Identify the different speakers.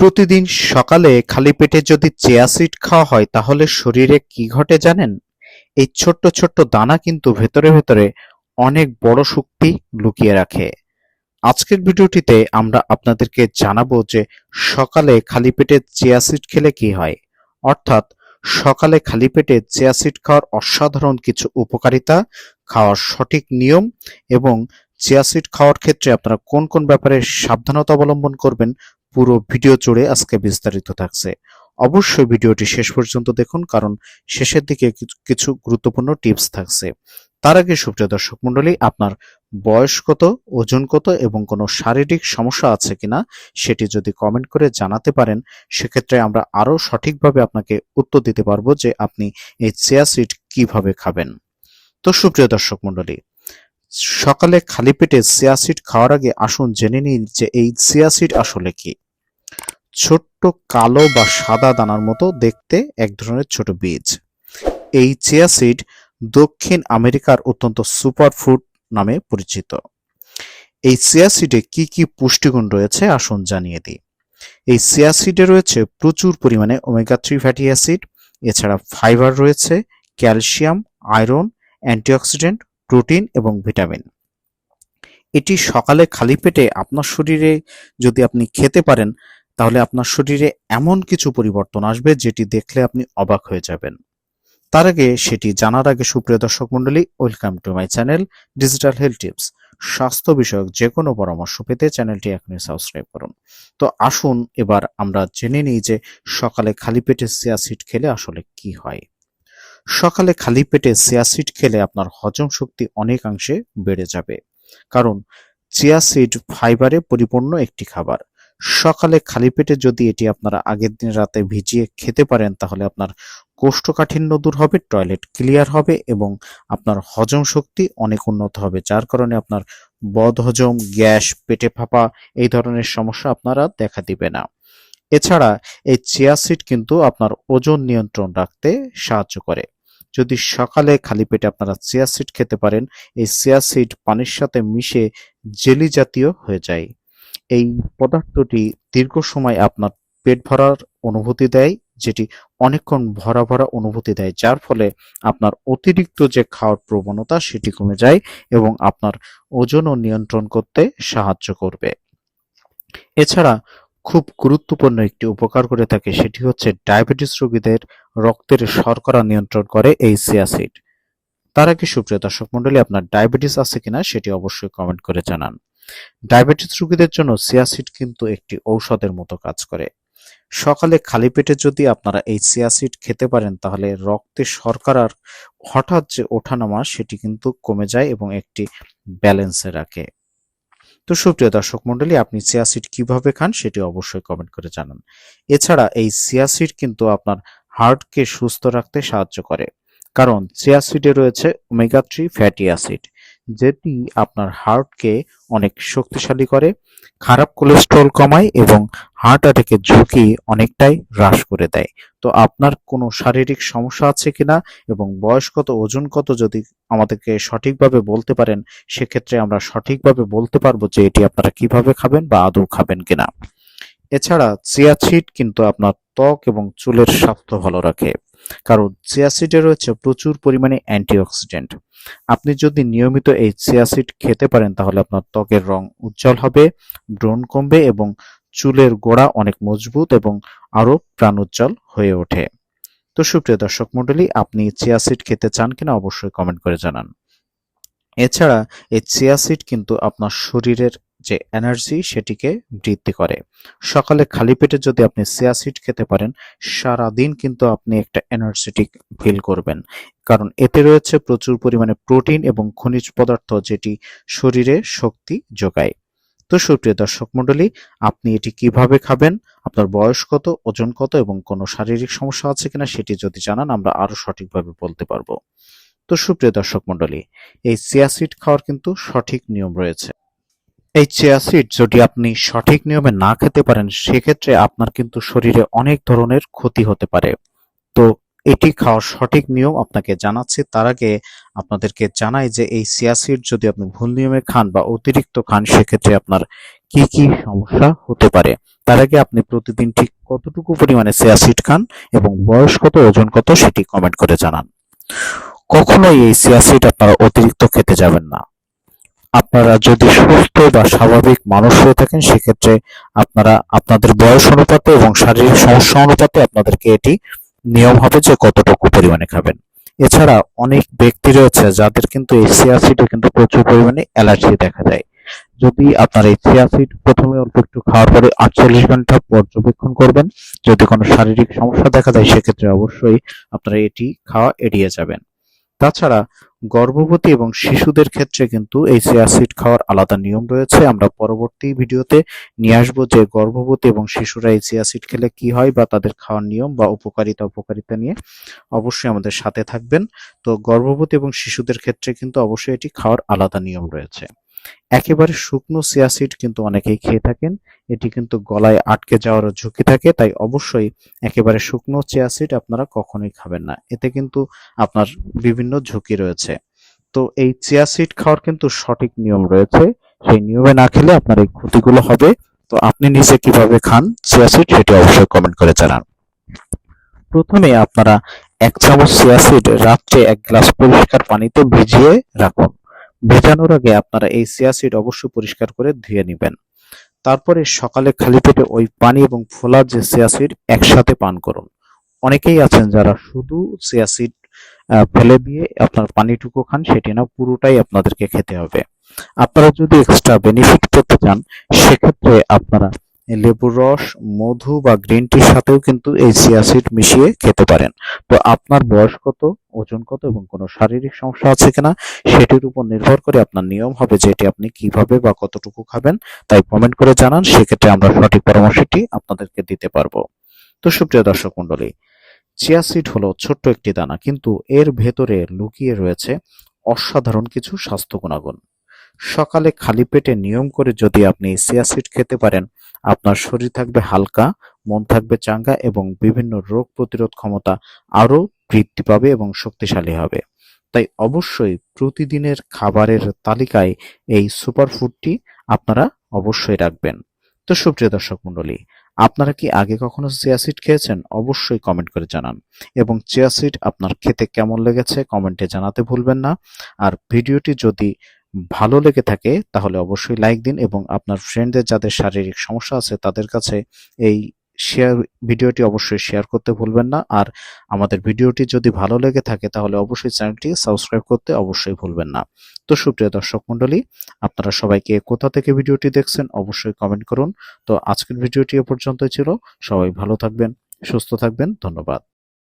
Speaker 1: প্রতিদিন সকালে খালি পেটে যদি চেয়া সিড খাওয়া হয়, তাহলে শরীরে কি ঘটে জানেন? এই ছোট্ট ছোট্ট দানা কিন্তু ভেতরে ভেতরে অনেক বড় শক্তি লুকিয়ে রাখে। আজকের ভিডিওটিতে আমরা আপনাদেরকে জানাব যে সকালে খালি পেটে চিয়া সিড খেলে কি হয়। অর্থাৎ সকালে খালি পেটে চিয়া সিড খাওয়ার অসাধারণ কিছু উপকারিতা, খাওয়ার সঠিক নিয়ম এবং চিয়া সিড খাওয়ার ক্ষেত্রে আপনারা কোন কোন ব্যাপারে সাবধানতা অবলম্বন করবেন পুরো ভিডিও জুড়ে আজকে বিস্তারিত থাকছে। অবশ্যই ভিডিওটি শেষ পর্যন্ত দেখুন, কারণ শেষের দিকে কিছু- গুরুত্বপূর্ণ টিপস থাকছে। তার আগে সুপ্রিয় দর্শক মণ্ডলী, আপনার বয়স কত, ওজন কত এবং কোনো শারীরিক সমস্যা আছে কিনা সেটি যদি কমেন্ট করে জানাতে পারেন, সেক্ষেত্রে আমরা আরও সঠিকভাবে আপনাকে উত্তর দিতে পারব যে আপনি এই চিয়া সিড কীভাবে খাবেন। তো সুপ্রিয় দর্শক মণ্ডলী সকালে খালি পেটে চিয়া সিড খাওয়ার আগে আসুন জেনে নিন যে এই চিয়া সিড আসলে কি। ছোট্ট কালো বা সাদা দানার মতো দেখতে এক ধরনের ছোট বীজ। এই চিয়া সিড দক্ষিণ আমেরিকার অত্যন্ত সুপারফুড নামে পরিচিত। এই চিয়া সিডে কি কি পুষ্টিগুণ রয়েছে আসুন জানিয়ে দিই। এই চিয়া সিডে রয়েছে প্রচুর পরিমাণে ওমেগা থ্রি ফ্যাটি অ্যাসিড, এছাড়া ফাইবার রয়েছে, ক্যালসিয়াম, আয়রন, অ্যান্টিঅক্সিডেন্ট প্রোটিন এবং ভিটামিন। এটি সকালে খালি পেটে আপনার শরীরে যদি আপনি খেতে পারেন, তাহলে আপনার শরীরে এমন কিছু পরিবর্তন আসবে যেটি দেখলে আপনি অবাক হয়ে যাবেন। তার আগে সেটি জানার আগে সুপ্রিয় দর্শক মন্ডলী welcome to my channel digital health tips. স্বাস্থ্য বিষয়ক যে কোনো পরামর্শ পেতে চ্যানেলটি এখনই সাবস্ক্রাইব করুন। তো আসুন, এবার আমরা জেনে নিই যে সকালে খালি পেটে সিয়াসিড খেলে আসলে কি হয়। সকালে খালি পেটে সিয়াসিড খেলে আপনার হজম শক্তি অনেকাংশে বেড়ে যাবে। কারণ, চিয়া সিড ফাইবারে পরিপূর্ণ একটি খাবার। সকালে খালি পেটে যদি এটি আপনারা আগের দিন রাতে ভিজিয়ে খেতে পারেন, তাহলে আপনার কোষ্ঠকাঠিন্য দূর হবে, টয়লেট ক্লিয়ার হবে এবং আপনার হজম শক্তি অনেক উন্নত হবে, যার কারণে আপনার বদহজম, গ্যাস, পেটে ফাঁপা এই ধরনের সমস্যা আপনারা দেখা দিবে না। এছাড়া এই চিয়া সিড কিন্তু আপনার ওজন নিয়ন্ত্রণ রাখতে সাহায্য করে। যদি সকালে খালি পেটে আপনারা চিয়া সিড খেতে পারেন, এই চিয়া সিড পানির সাথে মিশে জেলি জাতীয় হয়ে যায়। এই পদার্থটি দীর্ঘ সময় আপনার পেট ভরার অনুভূতি দেয়, যেটি অনেকক্ষণ ভরা ভরা অনুভূতি দেয়, যার ফলে আপনার অতিরিক্ত যে খাওয়ার প্রবণতা সেটি কমে যায় এবং আপনার ওজনও নিয়ন্ত্রণ করতে সাহায্য করবে। এছাড়া খুব গুরুত্বপূর্ণ একটি উপকার করে থাকে, সেটি হচ্ছে ডায়াবেটিস রোগীদের রক্তের শর্করা নিয়ন্ত্রণ করে এই সিয়াসিড তার আগে সুপ্রিয় দর্শক মন্ডলী আপনার ডায়াবেটিস আছে কিনা সেটি অবশ্যই কমেন্ট করে জানান। ডায়াবেটিস রোগীদের জন্য সিয়াসিড কিন্তু একটি ঔষধের মতো কাজ করে। সকালে খালি পেটে যদি আপনারা এই সিয়াসিড খেতে পারেন, তাহলে রক্তে শর্করার হঠাৎ যে ওঠানামা, সেটি কিন্তু কমে যায় এবং একটি ব্যালেন্সে রাখে। তো সুপ্রিয় দর্শক মন্ডলী আপনি সিয়াসিড কীভাবে খান সেটি অবশ্যই কমেন্ট করে জানান। এছাড়া এই সিয়াসিড কিন্তু আপনার হার্টকে সুস্থ রাখতে সাহায্য করে। কারণ সিয়াসিডে রয়েছে ওমেগা থ্রি ফ্যাটি অ্যাসিড যেটি আপনার হার্টকে অনেক শক্তিশালী করে, খারাপ কোলেস্ট্রল কমায় এবং হার্ট অ্যাটাকের ঝুঁকি অনেকটাই হ্রাস করে দেয়। তো আপনার কোনো শারীরিক সমস্যা আছে কিনা এবং বয়স কত, ওজন কত যদি আমাদেরকে সঠিকভাবে বলতে পারেন, সেক্ষেত্রে আমরা সঠিকভাবে বলতে পারব যে এটি আপনারা কীভাবে খাবেন বা আদৌ খাবেন কিনা। এছাড়া, চিয়া সিড কিন্তু আপনার ত্বক এবং চুলের স্বাস্থ্য ভালো রাখে। কারণ চিয়া সিডে রয়েছে প্রচুর পরিমাণে অ্যান্টিঅক্সিডেন্ট। আপনি যদি নিয়মিত এই চিয়া সিড খেতে পারেন, তাহলে আপনার ত্বকের রং উজ্জ্বল হবে, ব্রণ কমবে এবং চুলের গোড়া অনেক মজবুত এবং আরও প্রাণোজ্জ্বল হয়ে ওঠে। তো সুপ্রিয় দর্শক মণ্ডলী, আপনি সিড খেতে চান কিনা অবশ্যই কমেন্ট করে জানান। এছাড়া এই সিড কিন্তু আপনার শরীরের যে এনার্জি সেটিকে বৃদ্ধি করে। সকালে খালি পেটে যদি আপনি সিয়াসিড খেতে পারেন সারা দিন কিন্তু আপনি একটা এনার্জেটিক ফিল করবেন। কারণ এতে রয়েছে প্রচুর পরিমাণে প্রোটিন এবং খনিজ পদার্থ যেটি শরীরে শক্তি যোগায়। তো সুপ্রিয় দর্শক মণ্ডলী, আপনি এটি কীভাবে খাবেন? আপনার বয়স কত? ওজন কত? এবং কোনো শারীরিক সমস্যা আছে কিনা সেটি যদি জানান, আমরা আরও সঠিকভাবে বলতে পারব। তো সুপ্রিয় দর্শক মণ্ডলী, এই সিয়াসিড খাওয়ার কিন্তু সঠিক নিয়ম রয়েছে। এই চিয়া সিড যদি আপনি সঠিক নিয়মে না খেতে পারেন, সেক্ষেত্রে আপনার কিন্তু শরীরে অনেক ধরনের ক্ষতি হতে পারে। তো এটি খাওয়ার সঠিক নিয়ম আপনাকে জানাচ্ছি। তার আগে আপনাদেরকে জানাই যে এই চিয়া সিড যদি আপনি ভুল নিয়মে খান বা অতিরিক্ত খান, সেক্ষেত্রে আপনার কি কি সমস্যা হতে পারে। তার আগে আপনি প্রতিদিন ঠিক কতটুকু পরিমাণে চিয়া সিড খান এবং বয়স কত, ওজন কত, সেটি কমেন্ট করে জানান। কখনোই এই চিয়া সিড আপনারা অতিরিক্ত খেতে যাবেন না। আপনারা যদি সুস্থ বা স্বাভাবিক মানুষ হয়ে থাকেন, সেক্ষেত্রে আপনারা আপনাদের বয়স অনুপাতে এবং শারীরিক সমস্যা অনুপাতে আপনাদেরকে এটি নিয়ম হবে যে কতটুকু পরিমাণে খাবেন। এছাড়া অনেক ব্যক্তি রয়েছে যাদের কিন্তু এই সিয়াসিডে কিন্তু প্রচুর পরিমাণে অ্যালার্জি দেখা যায় যদি আপনার এই সিয়াসিড প্রথমে অল্প একটু খাওয়ার পরে আটচল্লিশ ঘণ্টা পর্যবেক্ষণ করবেন, যদি কোনো শারীরিক সমস্যা দেখা যায় সেক্ষেত্রে অবশ্যই আপনারা এটি খাওয়া এড়িয়ে যাবেন। তাছাড়া গর্ভবতী এবং শিশুদের ক্ষেত্রে কিন্তু এই সিয়াসিড খাওয়ার আলাদা নিয়ম রয়েছে। আমরা পরবর্তী ভিডিওতে নিয়ে আসব যে গর্ভবতী এবং শিশুরা এই সিয়াসিড খেলে কি হয় বা তাদের খাওয়ার নিয়ম বা উপকারিতা উপকারিতা নিয়ে অবশ্যই আমাদের সাথে থাকবেন। তো গর্ভবতী এবং শিশুদের ক্ষেত্রে কিন্তু অবশ্যই এটি খাওয়ার আলাদা নিয়ম রয়েছে। একেবারে শুকনো সিয়াসিড কিন্তু অনেকেই খেয়ে থাকেন। এটি কিন্তু গলায় আটকে যাওয়ার ঝুঁকি থাকে, তাই অবশ্যই একেবারে শুকনো চিয়াসিড আপনারা কখনোই খাবেন না। এতে কিন্তু আপনার বিভিন্ন ঝুঁকি রয়েছে। তো এই চিয়াসিড খাওয়ার কিন্তু সঠিক নিয়ম রয়েছে। সেই নিয়মে না খেলে আপনার এই ক্ষতিগুলো হবে। তো আপনি নিজে কীভাবে খান চিয়াসিড সেটি অবশ্যই কমেন্ট করে জানান। প্রথমে আপনারা এক চামচ চিয়াসিড রাত্রে এক গ্লাস পরিষ্কার পানিতে ভিজিয়ে রাখুন। ভেজানোর আগে আপনারা এই সিয়াসিড অবশ্যই পরিষ্কার করে ধুয়ে নেবেন। তারপরে সকালে খালি পেটে ওই পানি এবং ফোলা যে সিয়াসিড একসাথে পান করুন। অনেকেই আছেন যারা শুধু সিয়াসিড ফেলে দিয়ে আপনার পানিটুকু খান, সেটি না, পুরোটাই আপনাদেরকে খেতে হবে। আপনারা যদি এক্সট্রা বেনিফিট পেতে চান, সেক্ষেত্রে আপনারা লেবুর রস, মধু বা গ্রিন টির সাথেও কিন্তু এই চিয়াসিড মিশিয়ে খেতে পারেন। তো আপনার বয়স কত, ওজন কত এবং কোনো শারীরিক সমস্যা আছে কিনা, সেটির উপর নির্ভর করে আপনার নিয়ম হবে যে এটি আপনি কীভাবে বা কতটুকু খাবেন। তাই কমেন্ট করে জানান, সেক্ষেত্রে আমরা সঠিক পরামর্শটি আপনাদেরকে দিতে পারব। তো সুপ্রিয় দর্শক মন্ডলী চিয়া সিড হলো ছোট্ট একটি দানা, কিন্তু এর ভেতরে লুকিয়ে রয়েছে অসাধারণ কিছু স্বাস্থ্য গুণাগুণ। সকালে খালি পেটে নিয়ম করে যদি আপনি চিয়া সিড খেতে পারেন, আপনার শরীর থাকবে হালকা, মন থাকবে চাঙ্গা এবং বিভিন্ন রোগ প্রতিরোধ ক্ষমতা আরও বৃদ্ধি পাবে এবং শক্তিশালী হবে। তাই অবশ্যই প্রতিদিনের খাবারের তালিকায় এই সুপারফুডটি আপনারা অবশ্যই রাখবেন। তো সুপ্রিয় দর্শক মণ্ডলী, আপনারা কি আগে কখনো চিয়াসিড খেয়েছেন? অবশ্যই কমেন্ট করে জানান। এবং চিয়াসিড আপনার খেতে কেমন লেগেছে কমেন্টে জানাতে ভুলবেন না। আর ভিডিওটি যদি ভালো লেগে থাকে, তাহলে অবশ্যই লাইক দিন এবং আপনার ফ্রেন্ডদের যাদের শারীরিক সমস্যা আছে, তাদের কাছে এই শেয়ার ভিডিওটি অবশ্যই শেয়ার করতে ভুলবেন না। আর আমাদের ভিডিওটি যদি ভালো লেগে থাকে, তাহলে অবশ্যই চ্যানেলটি সাবস্ক্রাইব করতে অবশ্যই ভুলবেন না। তো সুপ্রিয় দর্শক মণ্ডলী, আপনারা সবাইকে কোথা থেকে ভিডিওটি দেখছেন অবশ্যই কমেন্ট করুন। তো আজকের ভিডিওটি এ পর্যন্তই ছিল। সবাই ভালো থাকবেন, সুস্থ থাকবেন, ধন্যবাদ।